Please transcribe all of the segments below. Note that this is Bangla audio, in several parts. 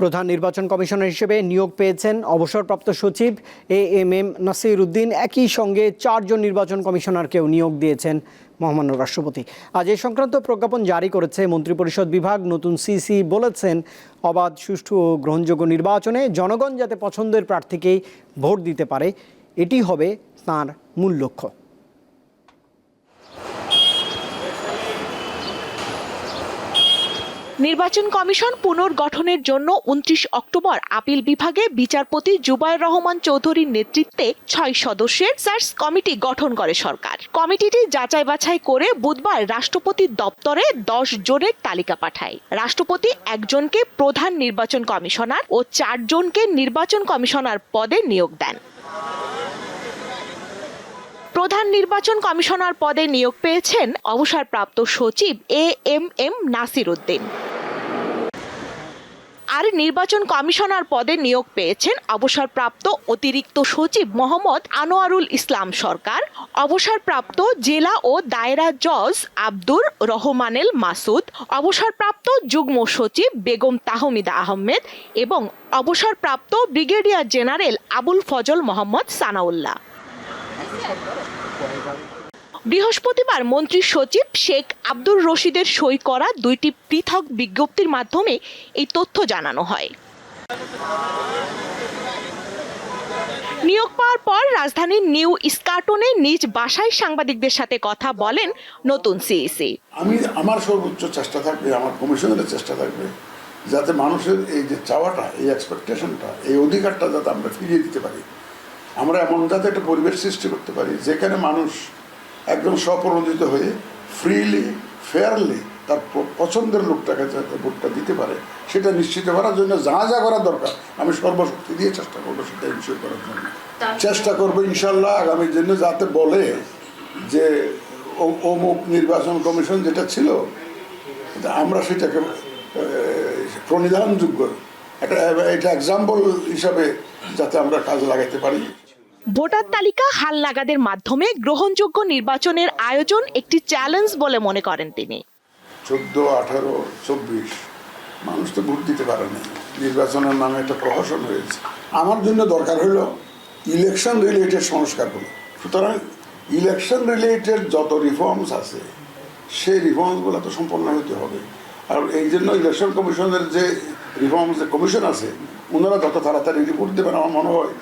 প্রধান নির্বাচন কমিশনার হিসেবে নিয়োগ পেয়েছেন অবসরপ্রাপ্ত সচিব A M M Nasir Uddin একই সঙ্গে চারজন নির্বাচন কমিশনারকেও নিয়োগ দিয়েছেন মহামান্য রাষ্ট্রপতি। আজ এ সংক্রান্ত প্রজ্ঞাপন জারি করেছে মন্ত্রিপরিষদ বিভাগ। নতুন সিসি বলেছেন, অবাধ, সুষ্ঠু ও গ্রহণযোগ্য নির্বাচনে জনগণ যাতে পছন্দের প্রার্থীকেই ভোট দিতে পারে, এটি হবে তার মূল লক্ষ্য। নির্বাচন কমিশন পুনর্গঠনের জন্য উনত্রিশ অক্টোবর আপিল বিভাগে বিচারপতি জুবাইর রহমান চৌধুরীর নেতৃত্বে ছয় সদস্যের সার্চ কমিটি গঠন করে সরকার। কমিটিটি যাচাই বাছাই করে বুধবার রাষ্ট্রপতির দপ্তরে দশ জনের তালিকা পাঠায়। রাষ্ট্রপতি একজনকে প্রধান নির্বাচন কমিশনার ও চারজনকে নির্বাচন কমিশনার পদে নিয়োগ দেন। প্রধান নির্বাচন কমিশনার পদে নিয়োগ পেয়েছেন অবসরপ্রাপ্ত সচিব A M M Nasir Uddin. আর নির্বাচন কমিশনার পদে নিয়োগ পেয়েছেন অবসরপ্রাপ্ত অতিরিক্ত সচিব মোহাম্মদ আনোয়ারুল ইসলাম সরকার, অবসরপ্রাপ্ত জেলা ও দায়রা জজ আব্দুর রহমানেল মাসুদ, অবসরপ্রাপ্ত যুগ্ম সচিব বেগম তাহমিদা আহমেদ এবং অবসরপ্রাপ্ত ব্রিগেডিয়ার জেনারেল আবুল ফজল মোহাম্মদ সানাউল্লাহ। বৃহস্পতিবার মন্ত্রী সচিব শেখ আব্দুর রশিদের সই করা দুইটি পৃথক বিজ্ঞপ্তির মাধ্যমে এই তথ্য জানানো হয়। নিয়োগ পাওয়ার পর রাজধানীর নিউ ইস্কার্টনে নিজ বাসায় সাংবাদিকদের সাথে কথা বলেন নতুন সিইসি আমি আমার সর্বোচ্চ চেষ্টা থাকবে, আমার কমিশনের চেষ্টা থাকবে, যাতে মানুষের এই যে চাওয়াটা, এই এক্সপেকটেশনটা এই অধিকারটা যাতে আমরা ফিরিয়ে দিতে পারি। আমরা এমন যাতে একটা পরিবেশ সৃষ্টি করতে পারি, যেখানে মানুষ একদম স্বপ্রণোদিত হয়ে ফ্রিলি ফেয়ারলি তার পছন্দের লোকটাকে যাতে ভোটটা দিতে পারে সেটা নিশ্চিত করার জন্য যা যা করা দরকার আমি সর্বশক্তি দিয়ে চেষ্টা করব সেটা ইনশিওর করার জন্য। চেষ্টা করব ইনশাল্লাহ আগামী জন্য যাতে বলে যে অমুক নির্বাচন কমিশন যেটা ছিল আমরা সেটাকে প্রণিধানযোগ্য। একটা এটা এক্সাম্পল হিসাবে যাতে আমরা কাজ লাগাতে পারি। ভোটার তালিকা হালনাগাদের মাধ্যমে গ্রহণযোগ্য নির্বাচনের আয়োজন একটি চ্যালেঞ্জ বলে মনে করেন তিনি। চোদ্দ, আঠারো, চব্বিশ, মানুষ তো ভোট দিতে পারেনি নির্বাচনের নামে একটা প্রহসন হয়েছে। আমার জন্য দরকার হলো ইলেকশন রিলেটেড সংস্কারগুলো। সুতরাং ইলেকশন রিলেটেড যত রিফর্মস আছে, সেই রিফর্মসগুলো তো সম্পন্ন হতে হবে। আর এই জন্য ইলেকশন কমিশনের যে রিফর্মস কমিশন আছে, ওনারা যত তাড়াতাড়ি রিপোর্ট দেবেন, আমার মনে হয়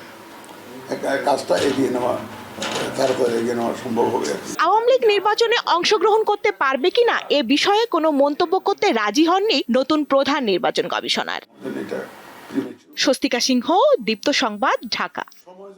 কাজটা এগিয়ে নেওয়া তাড়াতাড়ি এগিয়ে নেওয়া সম্ভব হবে আওয়ামী লীগ নির্বাচনে অংশগ্রহণ করতে পারবে কিনা এ বিষয়ে কোনো মন্তব্য করতে রাজি হননি নতুন প্রধান নির্বাচন কমিশনার। স্বস্তিকা সিংহ দীপ্ত সংবাদ ঢাকা।